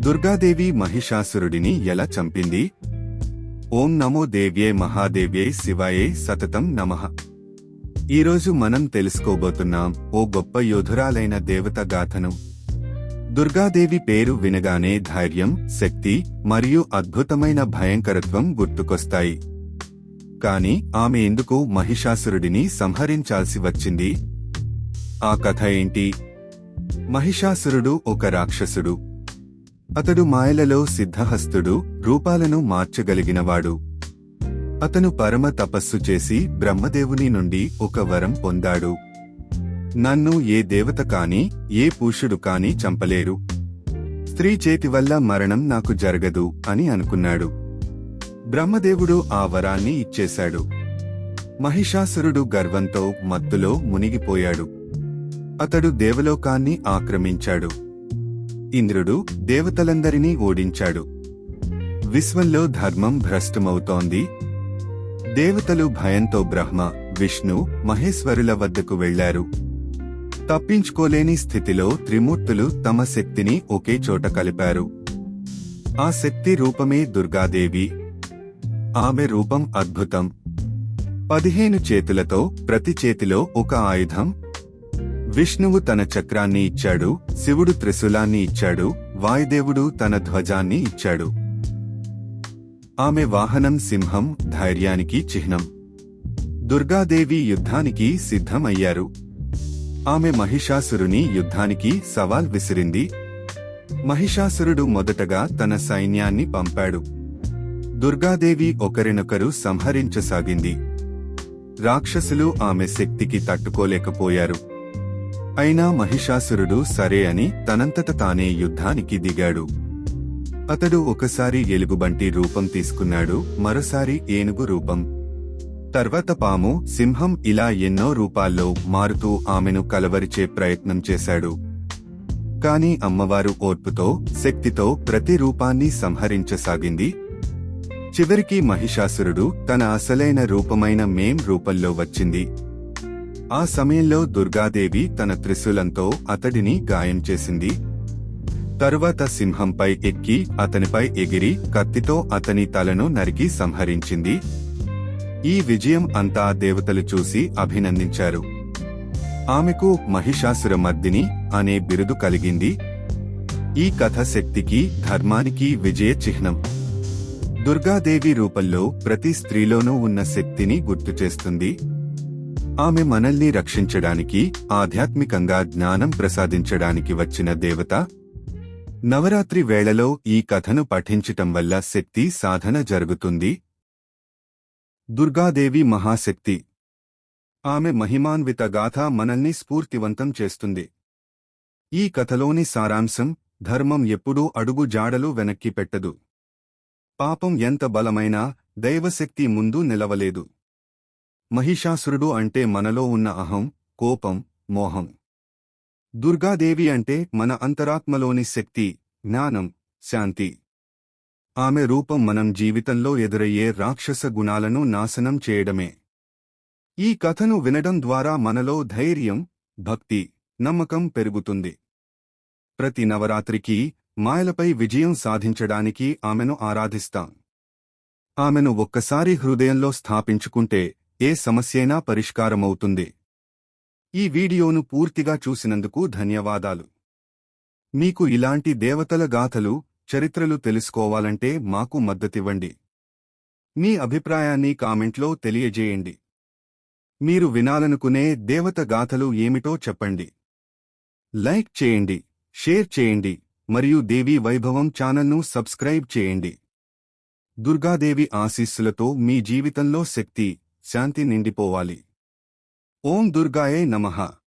దుర్గాదేవి మహిషాసురుడిని ఎలా చంపింది? ఓం నమో దేవ్యే మహాదేవ్యై శివాయే సతతం నమః. ఈరోజు మనం తెలుసుకోబోతున్నాం ఓ గొప్ప యోధురాలైన దేవత గాథను. దుర్గాదేవి పేరు వినగానే ధైర్యం శక్తి మరియు అద్భుతమైన భయంకరత్వం గుర్తుకొస్తాయి. కాని ఆమె ఎందుకు మహిషాసురుడిని సంహరించాల్సి వచ్చింది? ఆ కథ ఏంటి? మహిషాసురుడు ఒక రాక్షసుడు. అతడు మాయలలో సిద్ధహస్తుడు రూపాలను మార్చగలిగినవాడు. అతను పరమ తపస్సు చేసి బ్రహ్మదేవుని నుండి ఒక వరం పొందాడు. నన్ను ఏ దేవత కాని ఏ పూషుడు కాని చంపలేరు. స్త్రీ చేతి వల్ల మరణం నాకు జరగదు అని అనుకున్నాడు. బ్రహ్మదేవుడు ఆ వరాన్ని ఇచ్చేశాడు. మహిషాసురుడు గర్వంతో మత్తులో మునిగిపోయాడు. అతడు దేవలోకాన్ని ఆక్రమించాడు. ఇంద్రుడు దేవతలందరినీ ఓడించాడు. విశ్వంలో ధర్మం భ్రష్టమవుతోంది. దేవతలు భయంతో బ్రహ్మ విష్ణు మహేశ్వరుల వద్దకు వెళ్ళారు తప్పించుకోలేని స్థితిలో త్రిమూర్తులు తమ శక్తిని ఒకే చోట కలిపారు. ఆ శక్తి రూపమే దుర్గాదేవి. ఆమె రూపం అద్భుతం. పదిహేను చేతులతో ప్రతి చేతిలో ఒక ఆయుధం విష్ణువు తన చక్రాన్ని ఇచ్చాడు శివుడు త్రిశూలాన్ని ఇచ్చాడు వాయుదేవుడు తన ధ్వజాన్ని ఇచ్చాడు. ఆమె వాహనం సింహం ధైర్యానికి చిహ్నం. దుర్గాదేవి యుద్ధానికి సిద్ధమయ్యారు. ఆమె మహిషాసురుని యుద్ధానికి సవాల్ విసిరింది. మహిషాసురుడు మొదటగా తన సైన్యాన్ని పంపాడు. దుర్గాదేవి ఒకరినొకరు సంహరించసాగింది. రాక్షసులు ఆమె శక్తికి తట్టుకోలేకపోయారు. అయినా మహిషాసురుడు సరే అని తనంతట తానే యుద్ధానికి దిగాడు. అతడు ఒకసారి ఎలుగుబంటి రూపం తీసుకున్నాడు మరోసారి ఏనుగు రూపం. తర్వాత పాము సింహం ఇలా ఎన్నో రూపాల్లో మారుతూ ఆమెను కలవరిచే ప్రయత్నం చేశాడు. కాని అమ్మవారు ఓర్పుతో శక్తితో ప్రతి రూపాన్ని సంహరించసాగింది. చివరికి మహిషాసురుడు తన అసలైన రూపమైన మేం రూపంలో వచ్చింది. ఆ సమయంలో దుర్గాదేవి తన త్రిశూలంతో అతడిని గాయం చేసింది. తరువాత సింహంపై ఎక్కి అతనిపై ఎగిరి కత్తితో అతని తలను నరికి సంహరించింది. ఈ విజయం అంతా దేవతలు చూసి అభినందించారు. ఆమెకు మహిషాసుర మర్దిని అనే బిరుదు కలిగింది. ఈ కథ శక్తికి ధర్మానికి విజయ చిహ్నం. దుర్గాదేవి రూపంలో ప్రతి స్త్రీలోనూ ఉన్న శక్తిని గుర్తుచేస్తుంది ఆమె మనల్ని రక్షించడానికి ఆధ్యాత్మికంగా జ్ఞానం ప్రసాదించడానికి వచ్చిన దేవత. నవరాత్రి వేళలో ఈ కథను పఠించటం వల్ల శక్తి సాధన జరుగుతుంది. దుర్గాదేవి మహాశక్తి. ఆమె మహిమాన్విత గాథ మనల్ని స్ఫూర్తివంతం చేస్తుంది. ఈ కథలోని సారాంశం ధర్మం ఎప్పుడూ అడుగు జాడలు వెనక్కి పెట్టదు. పాపం ఎంత బలమైనా దైవశక్తి ముందు నిలవలేదు. మహిషాసురుడు అంటే మనలో ఉన్న అహం కోపం మోహం. దుర్గాదేవి అంటే మన అంతరాత్మలోని శక్తి జ్ఞానం శాంతి. ఆమె రూపం మనం జీవితంలో ఎదురయ్యే రాక్షస గుణాలను నాశనం చేయడమే. ఈ కథను వినడం ద్వారా మనలో ధైర్యం భక్తి నమ్మకం పెరుగుతుంది. ప్రతి నవరాత్రికి మాయలపై విజయం సాధించడానికి ఆమెను ఆరాధిస్తాం. ఆమెను ఒక్కసారి హృదయంలో స్థాపించుకుంటే ఏ సమస్యైనా పరిష్కారమవుతుంది. ఈ వీడియోను పూర్తిగా చూసినందుకు ధన్యవాదాలు. మీకు ఇలాంటి దేవతల గాథలు చరిత్రలు తెలుసుకోవాలంటే మాకు మద్దతివ్వండి. మీ అభిప్రాయాన్ని కామెంట్లో తెలియజేయండి. మీరు వినాలనుకునే దేవత గాథలు ఏమిటో చెప్పండి. లైక్ చేయండి షేర్ చేయండి మరియు దేవీ వైభవం ఛానల్ను సబ్స్క్రైబ్ చేయండి. దుర్గాదేవి ఆశీస్సులతో మీ జీవితంలో శక్తి శాంతి నిండిపోవాలి. ఓం దుర్గాయే నమః.